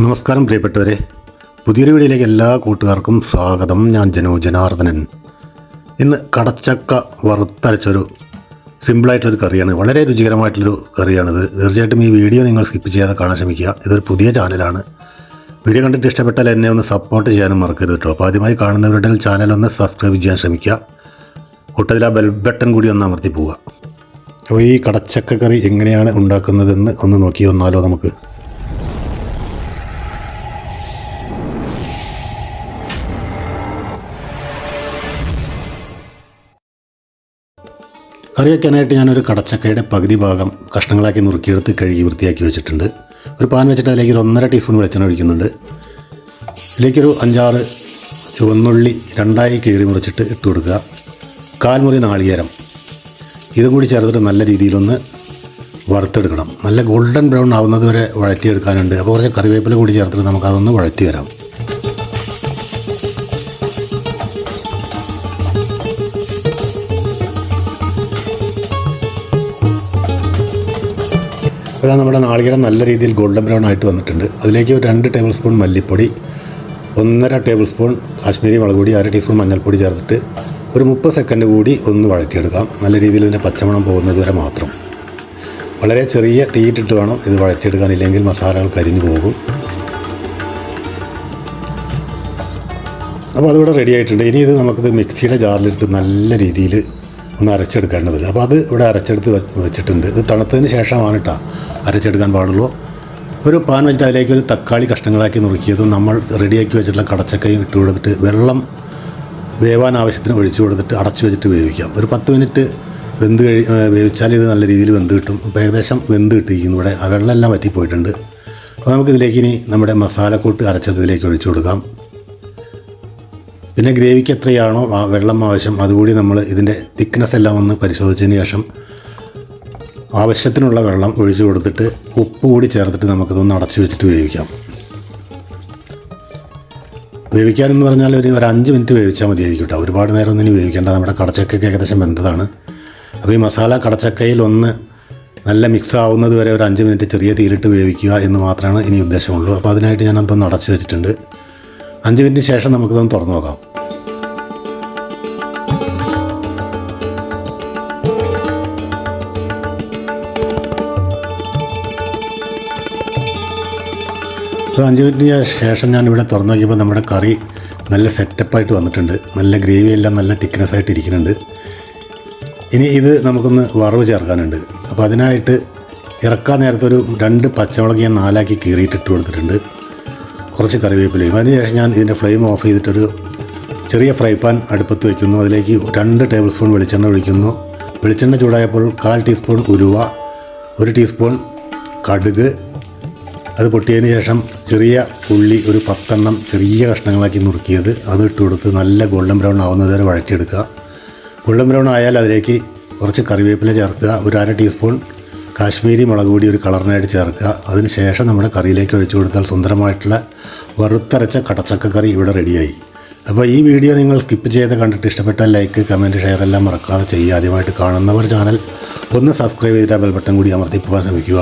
നമസ്കാരം പ്രിയപ്പെട്ടവരെ. പുതിയൊരു വീഡിയോയിലേക്ക് എല്ലാ കൂട്ടുകാർക്കും സ്വാഗതം. ഞാൻ ജനു ജനാർദ്ദനൻ. ഇന്ന് കടച്ചക്ക വറുത്തരച്ചൊരു സിമ്പിളായിട്ടുള്ളൊരു കറിയാണ്. വളരെ രുചികരമായിട്ടുള്ളൊരു കറിയാണിത്. തീർച്ചയായിട്ടും ഈ വീഡിയോ നിങ്ങൾ സ്കിപ്പ് ചെയ്യാതെ കാണാൻ ശ്രമിക്കുക. ഇതൊരു പുതിയ ചാനലാണ്. വീഡിയോ കണ്ടിട്ട് ഇഷ്ടപ്പെട്ടാൽ എന്നെ ഒന്ന് സപ്പോർട്ട് ചെയ്യാനും മറക്കരുത് കേട്ടോ. അപ്പോൾ ആദ്യമായി കാണുന്നവരുടെ ചാനൽ ഒന്ന് സബ്സ്ക്രൈബ് ചെയ്യാൻ ശ്രമിക്കുക. കൂട്ടത്തിൽ ആ ബെൽ ബട്ടൺ കൂടി ഒന്ന് അമർത്തി പോവുക. അപ്പോൾ ഈ കടച്ചക്ക കറി എങ്ങനെയാണ് ഉണ്ടാക്കുന്നതെന്ന് ഒന്ന് നോക്കി വന്നാലോ നമുക്ക്. കറി വയ്ക്കാനായിട്ട് ഞാനൊരു കടച്ചക്കയുടെ പകുതി ഭാഗം കഷ്ണങ്ങളാക്കി നുറുക്കിയെടുത്ത് കഴുകി വൃത്തിയാക്കി വെച്ചിട്ടുണ്ട്. ഒരു പാൻ വെച്ചിട്ട് അതിലേക്ക് ഒരു ഒന്നര ടീസ്പൂൺ വെളിച്ചെണ്ണ ഒഴിക്കുന്നുണ്ട്. ഇതിലേക്കൊരു അഞ്ചാറ് ചുവന്നുള്ളി രണ്ടായി കീറി മുറിച്ചിട്ട് ഇട്ട് കൊടുക്കുക. കാൽമുറി നാളികേരം. ഇതും കൂടി ചേർത്തിട്ട് നല്ല രീതിയിലൊന്ന് വറുത്തെടുക്കണം. നല്ല ഗോൾഡൻ ബ്രൗൺ ആവുന്നത് വരെ വഴറ്റിയെടുക്കാനുണ്ട്. അപ്പോൾ കുറച്ച് കറിവേപ്പില കൂടി ചേർത്തിട്ട് നമുക്കതൊന്ന് വഴറ്റി വരാം. അപ്പോൾ നമ്മുടെ നാളികേരം നല്ല രീതിയിൽ ഗോൾഡൻ ബ്രൗൺ ആയിട്ട് വന്നിട്ടുണ്ട്. അതിലേക്ക് രണ്ട് ടേബിൾ സ്പൂൺ മല്ലിപ്പൊടി ഒന്നര ടേബിൾ സ്പൂൺ കാശ്മീരി മുളക് പൊടി അര ടീസ്പൂൺ മഞ്ഞൾപ്പൊടി ചേർത്തിട്ട് ഒരു മുപ്പത് സെക്കൻഡ് കൂടി ഒന്ന് വഴറ്റിയെടുക്കാം. നല്ല രീതിയിൽ ഇതിന്റെ പച്ചമണം പോകുന്നത് വരെ മാത്രം. വളരെ ചെറിയ തീയിട്ടിട്ട് വേണം ഇത് വഴറ്റിയെടുക്കാൻ ഇല്ലെങ്കിൽ മസാലകൾ കരിഞ്ഞു പോകും. അപ്പോൾ അതിവിടെ റെഡി ആയിട്ടുണ്ട്. ഇനി ഇത് നമുക്കിത് മിക്സിയുടെ ജാറിലിട്ട് നല്ല രീതിയിൽ ഒന്ന് അരച്ചെടുക്കേണ്ടത് അപ്പോൾ അത് ഇവിടെ അരച്ചെടുത്ത് വെച്ചിട്ടുണ്ട്. ഇത് തണുത്തതിന് ശേഷമാണ് കേട്ടോ അരച്ചെടുക്കാൻ പാടുള്ളൂ. ഒരു പാൻ വെച്ചിട്ട് അതിലേക്ക് ഒരു തക്കാളി കഷ്ണങ്ങളാക്കി നുറുക്കിയതും നമ്മൾ റെഡിയാക്കി വെച്ചിട്ടുള്ള കടച്ചക്കയും ഇട്ട് കൊടുത്തിട്ട് വെള്ളം വേവാൻ ആവശ്യത്തിന് ഒഴിച്ചു കൊടുത്തിട്ട് അടച്ചു വെച്ചിട്ട് വേവിക്കാം. ഒരു പത്ത് മിനിറ്റ് വെന്ത് കഴി വേവിച്ചാൽ ഇത് നല്ല രീതിയിൽ വെന്ത് കിട്ടും. അപ്പോൾ ഏകദേശം വെന്ത് കിട്ടിയിരിക്കുന്നു. ഇവിടെ ആ വെള്ളമെല്ലാം വറ്റിപ്പോയിട്ടുണ്ട്. അപ്പോൾ നമുക്കിതിലേക്ക് ഇനി നമ്മുടെ മസാലക്കൂട്ട് അരച്ചതിലേക്ക് ഒഴിച്ചു കൊടുക്കാം. പിന്നെ ഗ്രേവിക്ക് എത്രയാണോ വെള്ളം ആവശ്യം അതുകൂടി നമ്മൾ ഇതിന്റെ തിക്നെസ് എല്ലാം ഒന്ന് പരിശോധിച്ചതിന് ശേഷം ആവശ്യത്തിനുള്ള വെള്ളം ഒഴിച്ചു കൊടുത്തിട്ട് ഉപ്പ് കൂടി ചേർത്തിട്ട് നമുക്കിതൊന്ന് അടച്ചു വെച്ചിട്ട് വേവിക്കാം. വേവിക്കാനെന്ന് പറഞ്ഞാൽ ഒരു ഒരു അഞ്ച് മിനിറ്റ് വേവിച്ചാൽ മതിയായിരിക്കും കേട്ടോ. ഒരുപാട് നേരം ഒന്നും ഇനി വേവിക്കേണ്ട. നമ്മുടെ കടച്ചക്കയ്ക്ക് ഏകദേശം വെന്തതാണ്. അപ്പോൾ ഈ മസാല കടച്ചക്കയിൽ ഒന്ന് നല്ല മിക്സ് ആവുന്നത് വരെ ഒരു അഞ്ച് മിനിറ്റ് ചെറിയ തീയിലിട്ട് വേവിക്കുക എന്ന് മാത്രമാണ് ഇനി ഉദ്ദേശമുള്ളൂ. അപ്പോൾ അതിനായിട്ട് ഞാൻ അതൊന്ന് അടച്ചു വെച്ചിട്ടുണ്ട്. അഞ്ച് മിനിറ്റിന് ശേഷം നമുക്കിതൊന്ന് തുറന്നു നോക്കാം. ഒരു അഞ്ച് മിനിറ്റിന് ശേഷം ഞാൻ ഇവിടെ തുറന്നു നോക്കിയപ്പോൾ നമ്മുടെ കറി നല്ല സെറ്റപ്പായിട്ട് വന്നിട്ടുണ്ട്. നല്ല ഗ്രേവി എല്ലാം നല്ല തിക്നെസ് ആയിട്ട് ഇരിക്കുന്നുണ്ട്. ഇനി ഇത് നമുക്കൊന്ന് വറവ് ചേർക്കാനുണ്ട്. അപ്പോൾ അതിനായിട്ട് ഇറക്കാൻ നേരത്തെ ഒരു രണ്ട് പച്ചമുളക് ഞാൻ നാലാക്കി കീറിയിട്ട് ഇട്ട് കൊടുത്തിട്ടുണ്ട്. കുറച്ച് കറിവേപ്പിലയും. അതിനുശേഷം ഞാൻ ഇതിന്റെ ഫ്ലെയിം ഓഫ് ചെയ്തിട്ടൊരു ചെറിയ ഫ്രൈ പാൻ അടുപ്പത്ത് വയ്ക്കുന്നു അതിലേക്ക് രണ്ട് ടേബിൾ സ്പൂൺ വെളിച്ചെണ്ണ ഒഴിക്കുന്നു. വെളിച്ചെണ്ണ ചൂടായപ്പോൾ കാൽ ടീസ്പൂൺ ഉലുവ ഒരു ടീസ്പൂൺ കടുക്. അത് പൊട്ടിയതിന് ശേഷം ചെറിയ ഉള്ളി ഒരു പത്തെണ്ണം ചെറിയ കഷ്ണങ്ങളാക്കി നുറുക്കിയത്. അത് ഇട്ട് കൊടുത്ത് നല്ല ഗോൾഡൻ ബ്രൗൺ ആവുന്നത് വരെ വഴറ്റിയെടുക്കുക. ഗോൾഡൻ ബ്രൗൺ ആയാൽ അതിലേക്ക് കുറച്ച് കറിവേപ്പില ചേർക്കുക. ഒരു അര ടീസ്പൂൺ കാശ്മീരി മുളക് പൊടി ഒരു കളറിനായിട്ട് ചേർക്കുക. അതിനുശേഷം നമ്മുടെ കറിയിലേക്ക് ഒഴിച്ചു കൊടുത്താൽ സുന്ദരമായിട്ടുള്ള വറുത്തരച്ച കടച്ചക്ക കറി ഇവിടെ റെഡിയായി അപ്പോൾ ഈ വീഡിയോ നിങ്ങൾ സ്കിപ്പ് ചെയ്ത് കണ്ടിട്ട് ഇഷ്ടപ്പെട്ടാൽ ലൈക്ക് കമന്റ് ഷെയർ എല്ലാം മറക്കാതെ ചെയ്യുക. ആദ്യമായിട്ട് കാണുന്നവർ ചാനൽ ഒന്ന് സബ്സ്ക്രൈബ് ചെയ്തിട്ട് ബെൽ ബട്ടൺ കൂടി അമർത്തി ശ്രമിക്കുക.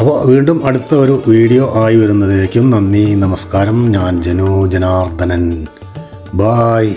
അപ്പോൾ വീണ്ടും അടുത്ത ഒരു വീഡിയോ ആയി വരുന്നതിലേക്കും നന്ദി നമസ്കാരം. ഞാൻ ജനു ജനാർദ്ദനൻ. ബായ്